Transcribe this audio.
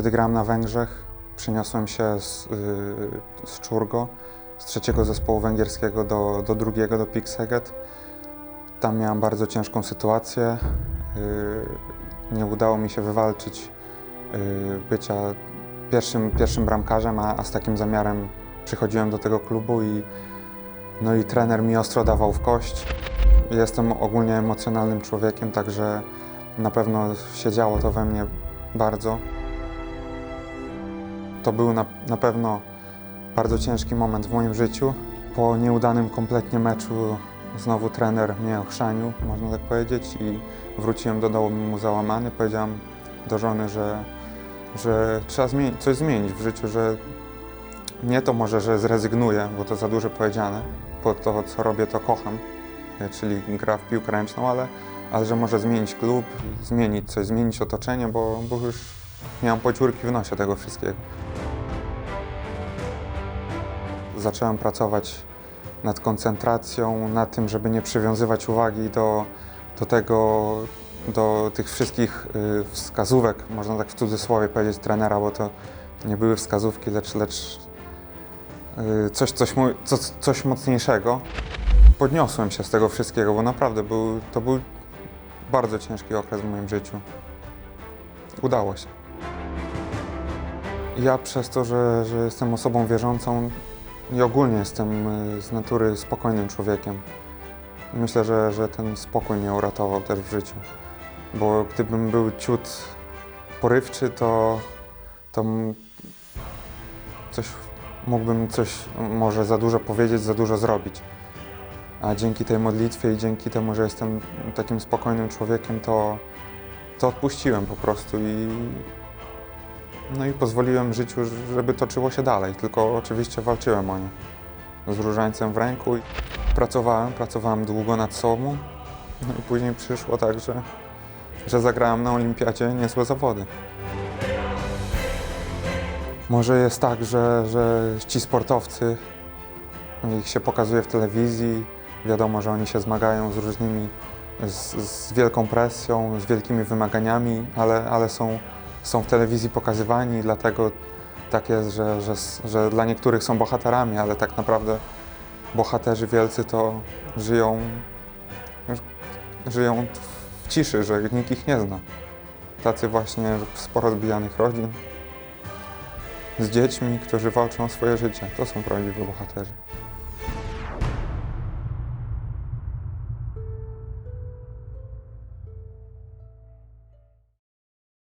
Kiedy grałem na Węgrzech, przeniosłem się z, yy, z Czurgo, z trzeciego zespołu węgierskiego do, do drugiego, do Pixeget. Tam miałem bardzo ciężką sytuację. Yy, nie udało mi się wywalczyć yy, bycia pierwszym, pierwszym bramkarzem, a, a z takim zamiarem przychodziłem do tego klubu i, no i trener mi ostro dawał w kość. Jestem ogólnie emocjonalnym człowiekiem, także na pewno siedziało to we mnie bardzo. To był na, na pewno bardzo ciężki moment w moim życiu. Po nieudanym kompletnie meczu znowu trener mnie ochrzanił, można tak powiedzieć, i wróciłem do domu mu załamany. Powiedziałem do żony, że, że trzeba zmieni coś zmienić w życiu, że nie to może, że zrezygnuję, bo to za dużo powiedziane, bo to, co robię, to kocham, czyli gra w piłkę ręczną, ale, ale że może zmienić klub, zmienić coś, zmienić otoczenie, bo, bo już miałem pociurki w nosie tego wszystkiego. Zacząłem pracować nad koncentracją, nad tym, żeby nie przywiązywać uwagi do, do tego, do tych wszystkich y, wskazówek, można tak w cudzysłowie powiedzieć, trenera, bo to nie były wskazówki, lecz, lecz y, coś, coś, mu- co, coś mocniejszego. Podniosłem się z tego wszystkiego, bo naprawdę był, to był bardzo ciężki okres w moim życiu. Udało się. Ja przez to, że, że jestem osobą wierzącą i ogólnie jestem y, z natury spokojnym człowiekiem. Myślę, że, że ten spokój mnie uratował też w życiu. Bo gdybym był ciut porywczy, to, to coś, mógłbym coś może za dużo powiedzieć, za dużo zrobić. A dzięki tej modlitwie i dzięki temu, że jestem takim spokojnym człowiekiem, to, to odpuściłem po prostu i, no i pozwoliłem życiu, żeby toczyło się dalej. Tylko oczywiście walczyłem o nie. Z różańcem w ręku i pracowałem, pracowałem długo nad sobą. No i później przyszło tak, że, że zagrałem na olimpiadzie niezłe zawody. Może jest tak, że, że ci sportowcy, ich się pokazuje w telewizji, wiadomo, że oni się zmagają z różnymi, z, z wielką presją, z wielkimi wymaganiami, ale, ale są, są w telewizji pokazywani dlatego tak jest, że, że, że dla niektórych są bohaterami, ale tak naprawdę bohaterzy wielcy to żyją, żyją w ciszy, że nikt ich nie zna. Tacy właśnie z porozbijanych rodzin, z dziećmi, którzy walczą o swoje życie. To są prawdziwi bohaterzy.